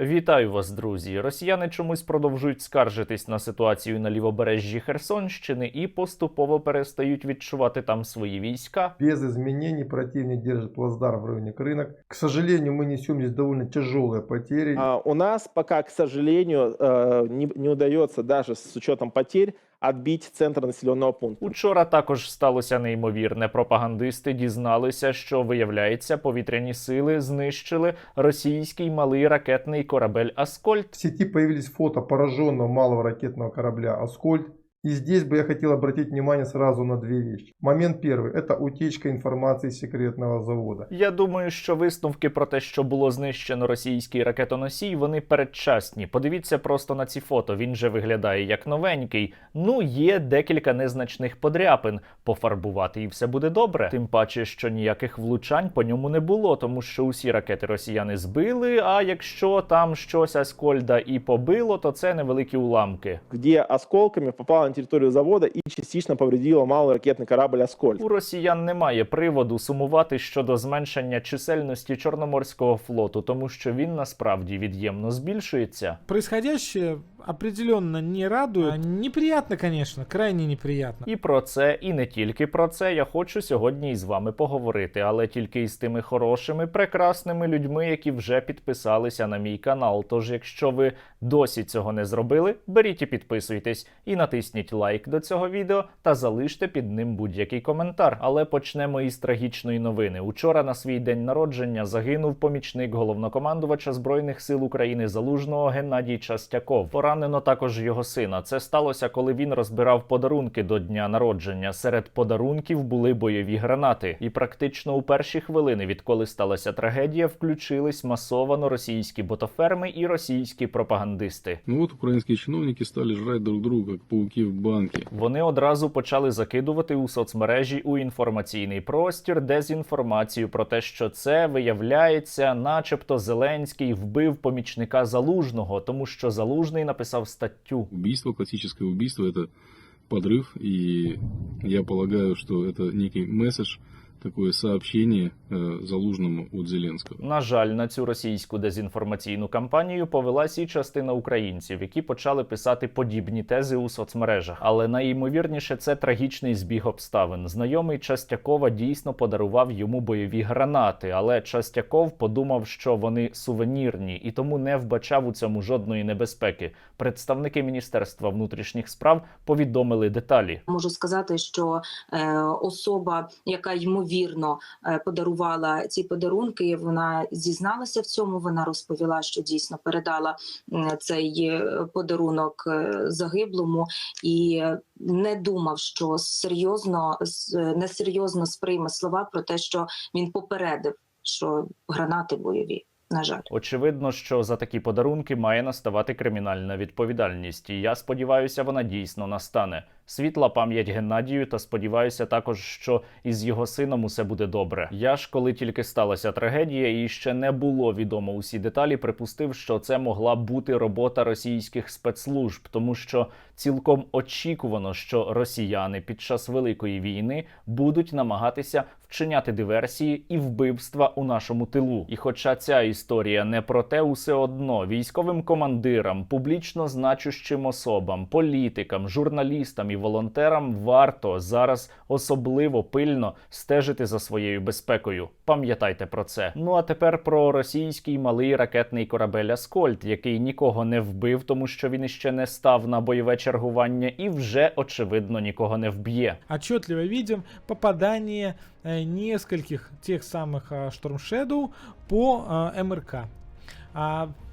Вітаю вас, друзі! Росіяни чомусь продовжують скаржитись на ситуацію на лівобережжі Херсонщини і поступово перестають відчувати там свої війська. Без изменений противник держит плацдарм в районе рынок. К сожалению, мы несем здесь довольно тяжелые потери. А, У нас пока, к сожалению, э, не, не удается даже с учетом потерь отбить центр населеного пункту. Учора також сталося неймовірне. Пропагандисти дізналися, що виявляється, повітряні сили знищили російський малий ракетний корабель Аскольд. В сіті появились фото пораженого малого ракетного корабля «Аскольд». И здесь бы я хотел обратить внимание сразу на две вещи. Момент первый – это утечка информации с секретного завода. Я думаю, що висновки про те, що було знищено російський ракетоносій, вони передчасні. Подивіться просто на ці фото. Він же виглядає як новенький. Ну, є декілька незначних подряпин. Пофарбувати і все буде добре. Тим паче, що ніяких влучань по ньому не було, тому що усі ракети росіяни збили. А якщо там щось Аскольда і побило, то це невеликі уламки. где осколками попала на територію завода і частично повредило малий ракетний корабль «Аскольд». У росіян немає приводу сумувати щодо зменшення чисельності Чорноморського флоту, тому що він насправді від'ємно збільшується. Происходящее определенно не радует. А, Неприятно, конечно, крайне неприятно. І про це, і не тільки про це я хочу сьогодні із вами поговорити, але тільки із тими хорошими, прекрасними людьми, які вже підписалися на мій канал. Тож, якщо ви досі цього не зробили, беріть і підписуйтесь і натисніть лайк до цього відео та залиште під ним будь-який коментар. Але почнемо із трагічної новини. Учора на свій день народження загинув помічник головнокомандувача збройних сил України залужного Геннадій Частяков. Поранено також його сина. Це сталося, коли він розбирав подарунки до дня народження. Серед подарунків були бойові гранати. І практично у перші хвилини, відколи сталася трагедія, включились масовано російські ботоферми і російські пропагандисти. Ну вот украинские чиновники стали жрать друг друга, как пауки в банке. Вони одразу почали закидувати у соцмережі у інформаційний простір дезінформацію про те, що це виявляється, начебто Зеленський вбив помічника залужного, тому що залужний написав статтю. Убийство, классическое убийство, это подрыв, и я полагаю, что это некий месседж, такое сообщение э, залужному от Зеленского. На жаль, на цю російську дезінформаційну кампанію повелась і частина українців, які почали писати подібні тези у соцмережах. Але найімовірніше це трагічний збіг обставин. Знайомий Частякова дійсно подарував йому бойові гранати, але Частяков подумав, що вони сувенірні, і тому не вбачав у цьому жодної небезпеки. Представники міністерства внутрішніх справ повідомили деталі. Можу сказати, що е, особа, яка ймовірно е, подарувала ці подарунки, вона зізналася в цьому. Вона розповіла, що дійсно передала цей е, подарунок е, загиблому і не думав, що серйозно несерйозно сприйме слова про те, що він попередив, що гранати бойові. На жаль. Очевидно, що за такі подарунки має наставати кримінальна відповідальність, і я сподіваюся, вона дійсно настане. Світла пам'ять Геннадію, та сподіваюся також, що із його сином усе буде добре. Я ж, коли тільки сталася трагедія, і ще не було відомо усі деталі, припустив, що це могла бути робота російських спецслужб, тому що цілком очікувано, що росіяни під час великої війни будуть намагатися вчиняти диверсії і вбивства у нашому тилу. І хоча ця історія не про те, усе одно військовим командирам, публічно значущим особам, політикам, журналістам і волонтерам варто зараз особливо пильно стежити за своєю безпекою. Пам'ятайте про це. Ну а тепер про російський малий ракетний корабель Аскольд, який нікого не вбив, тому що він іще не став на бойове чергування і вже очевидно нікого не вб'є. Отчетливо видим попадание э, нескольких тех самых э, Storm Shadow по э, МРК.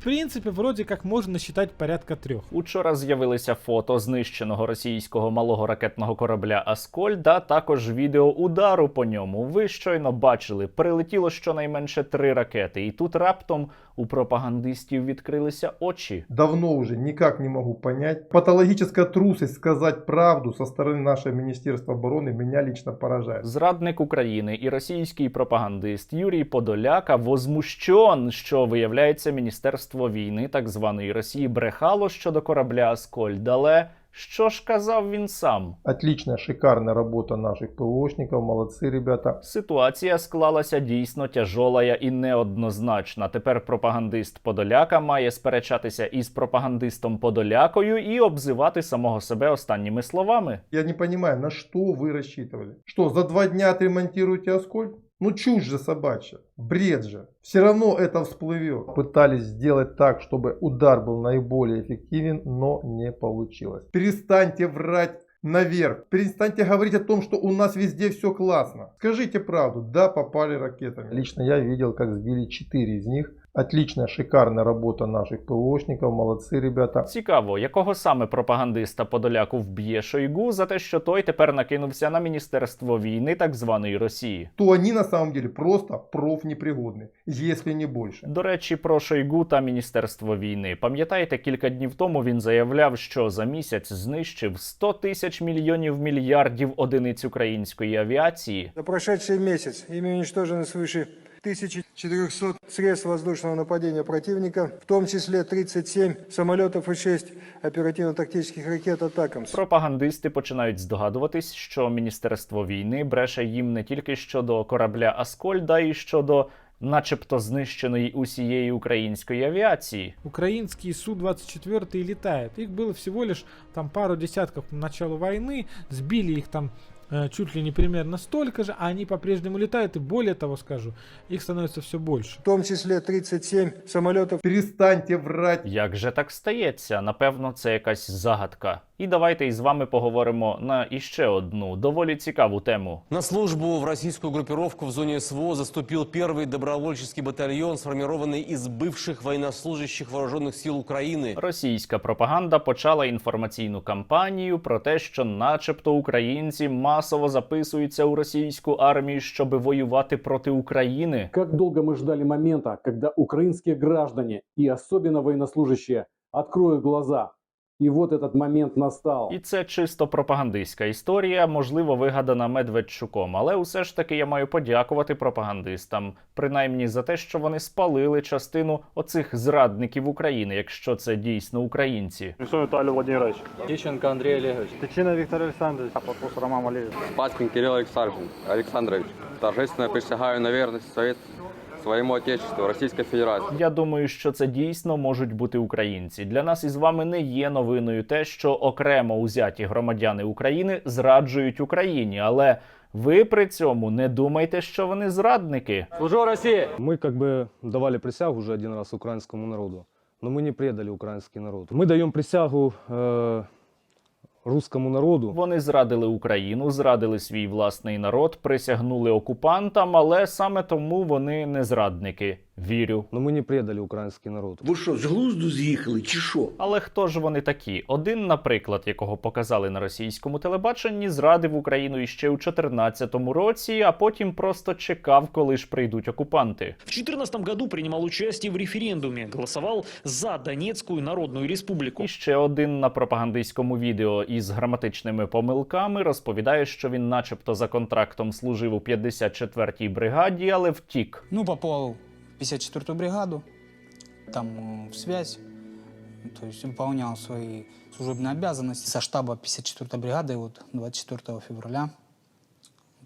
В принципе, вроде как можно насчитать порядка трех. Учора з'явилися фото знищеного російського малого ракетного корабля Аскольд, а також відео удару по ньому. Ви щойно бачили, прилетіло щонайменше три ракети, і тут раптом у пропагандистів відкрилися очі. Давно уже никак не могу понять. Патологическая трусость сказать правду со стороны нашего Министерства обороны меня лично поражает. Зрадник України і російський пропагандист Юрій Подоляка возмущен, що виявляється міністерство війни так званої Росії брехало щодо корабля Аскольд, але Що ж казав він сам? Отличная, шикарная работа наших ПВОшников, молодцы ребята. Ситуація склалася дійсно тяжолая і неоднозначна. Тепер пропагандист Подоляка має сперечатися із пропагандистом Подолякою і обзивати самого себе останніми словами. Я не понимаю, на что вы рассчитывали? Что, за два дня отремонтируете Аскольд? Ну чушь же собачья, бред же. Все равно это всплывет. Пытались сделать так, чтобы удар был наиболее эффективен, но не получилось. Перестаньте врать наверх. Перестаньте говорить о том, что у нас везде все классно. Скажите правду, да, попали ракетами. Лично я видел, как сбили 4 из них. Отличная, шикарная работа наших ПВОшников, молодцы ребята. Цікаво, якого саме пропагандиста Подоляку вб'є Шойгу за те, що той тепер накинувся на міністерство війни так званої Росії. То они на самом деле просто профнепригодны, если не больше. До речі, про Шойгу та Міністерство війни. Пам'ятаєте, кілька днів тому він заявляв, що за місяць знищив 100 тисяч мільйонів мільярдів одиниць української авіації. За прошедший месяц ими уничтожено свыше 1400 средств воздушного нападения противника, в том числе 37 самолетов и 6 оперативно-тактических ракет «Атакамс». Пропагандисти починають здогадуватись, що міністерство війни бреше їм не тільки щодо корабля Аскольда, і щодо, начебто, знищеної усієї української авіації. Украинские Су-24 летают. Их было всего лишь там пару десятков к началу войны. Сбили их там э, чуть ли не примерно столько же, а они по-прежнему летают. И более того скажу, их становится все больше. В том числе 37 самолетов Перестаньте врать. Як же так стається? Напевно, це якась загадка. І давайте із вами поговоримо на іще одну доволі цікаву тему. На службу в российскую группировку в зоне СВО заступил первый добровольческий батальон, сформированный из бывших военнослужащих вооруженных сил Украины. Російська пропаганда почала інформаційну кампанію про те, що, начебто, українці масово записуються у російську армію, щоб воювати проти України. Как долго мы ждали момента, когда украинские граждане и особенно военнослужащие откроют глаза. И вот этот момент настал. І це чисто пропагандистська історія, можливо, вигадана Медведчуком. Але усе ж таки я маю подякувати пропагандистам, принаймні за те, що вони спалили частину оцих зрадників України, якщо це дійсно українці. Виталий Владимирович. Тищенко Андрей Олегович. Тичина Виктор Александрович. Апостол Роман Валерьевич. Спаскин Кирилл Александрович. Александрович. Торжественно присягаю на верность совет своему Отечеству, Российской Федерации. Я думаю, що це дійсно можуть бути українці. Для нас із вами не є новиною те, що окремо узяті громадяни України зраджують Україні, але ви при цьому не думайте, що вони зрадники. Служу России! Мы как бы давали присягу уже один раз украинскому народу, но мы не предали украинский народ. Мы даем присягу э, русскому народу. Вони зрадили Україну, зрадили свій власний народ, присягнули окупантам, але саме тому вони не зрадники. Вірю. Но мы не предали украинский народ. Ви що, з глузду з'їхали, чи що? Але хто ж вони такі? Один, наприклад, якого показали на російському телебаченні, зрадив Україну іще у 2014 році, а потім просто чекав, коли ж прийдуть окупанти. В 2014 году принимал участие в референдуме, голосовал за Донецкую Народную Республику. І ще один на пропагандистському відео із граматичними помилками розповідає, що він, начебто, за контрактом служив у 54-й бригаді, але втік. Ну, попал в 54-ю бригаду, там э, в связь, то есть выполнял свои служебные обязанности. Со штаба 54-й бригады вот 24 февраля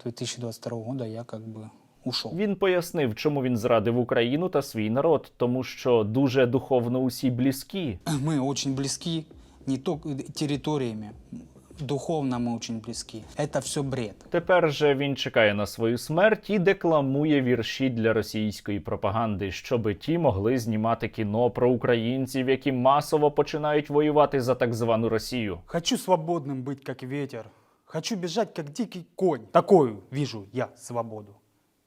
2022 года я как бы ушел. Він пояснив, чому він зрадив Україну та свій народ, тому що дуже духовно усі близькі. Мы очень близки не только территориями, духовно мы очень близки. Это все бред. Тепер же він чекає на свою смерть і декламує вірші для російської пропаганди, щоби ті могли знімати кіно про українців, які масово починають воювати за так звану Росію. Хочу свободным быть, как ветер. Хочу бежать, как дикий конь. Такую вижу я свободу.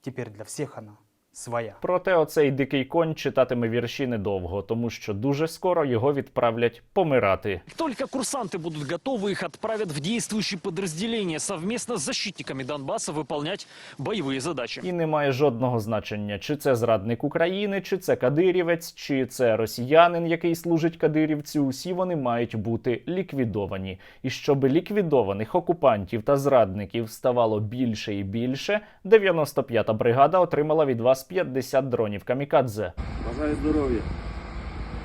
Теперь для всех она своя. Проте оцей дикий конь читатиме вірші недовго, тому що дуже скоро його відправлять помирати. Только курсанты будут готовы, их отправят в действующие подразделения совместно с защитниками Донбасса выполнять боевые задачи. І немає жодного значення, чи це зрадник України, чи це кадирівець, чи це росіянин, який служить кадирівцю. Усі вони мають бути ліквідовані. І щоб ліквідованих окупантів та зрадників ставало більше і більше, 95-та бригада отримала від вас 50 дронів камікадзе. Бажаю здоров'я.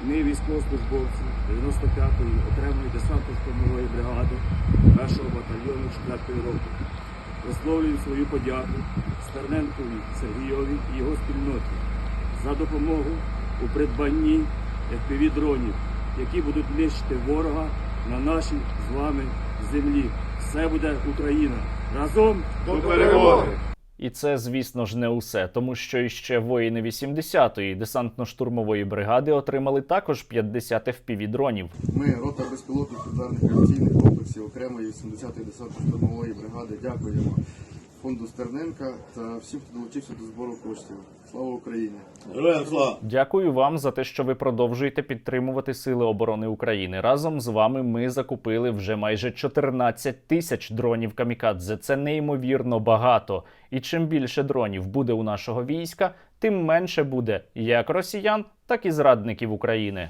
Ми, військовослужбовці 95-ї окремої десантно-штурмової бригади першого батальйону 4-ї роти. Висловлюємо свою подяку Стерненкові Сергійові і його спільноті за допомогу у придбанні FPV-дронів, які будуть нищити ворога на нашій з вами землі. Все буде Україна. Разом до перемоги! І це, звісно ж, не усе, тому що іще воїни 80-ї десантно-штурмової бригади отримали також 50 FPV-дронів. Ми, рота безпілотних ударних авіаційних комплексів окремої 80-ї десантно-штурмової бригади, дякуємо фонду Стерненка та всім, хто долучився до збору коштів. Слава Україні! Героям слава! Дякую вам за те, що ви продовжуєте підтримувати Сили оборони України. Разом з вами ми закупили вже майже 14 тисяч дронів камікадзе. Це неймовірно багато. І чим більше дронів буде у нашого війська, тим менше буде як росіян, так і зрадників України.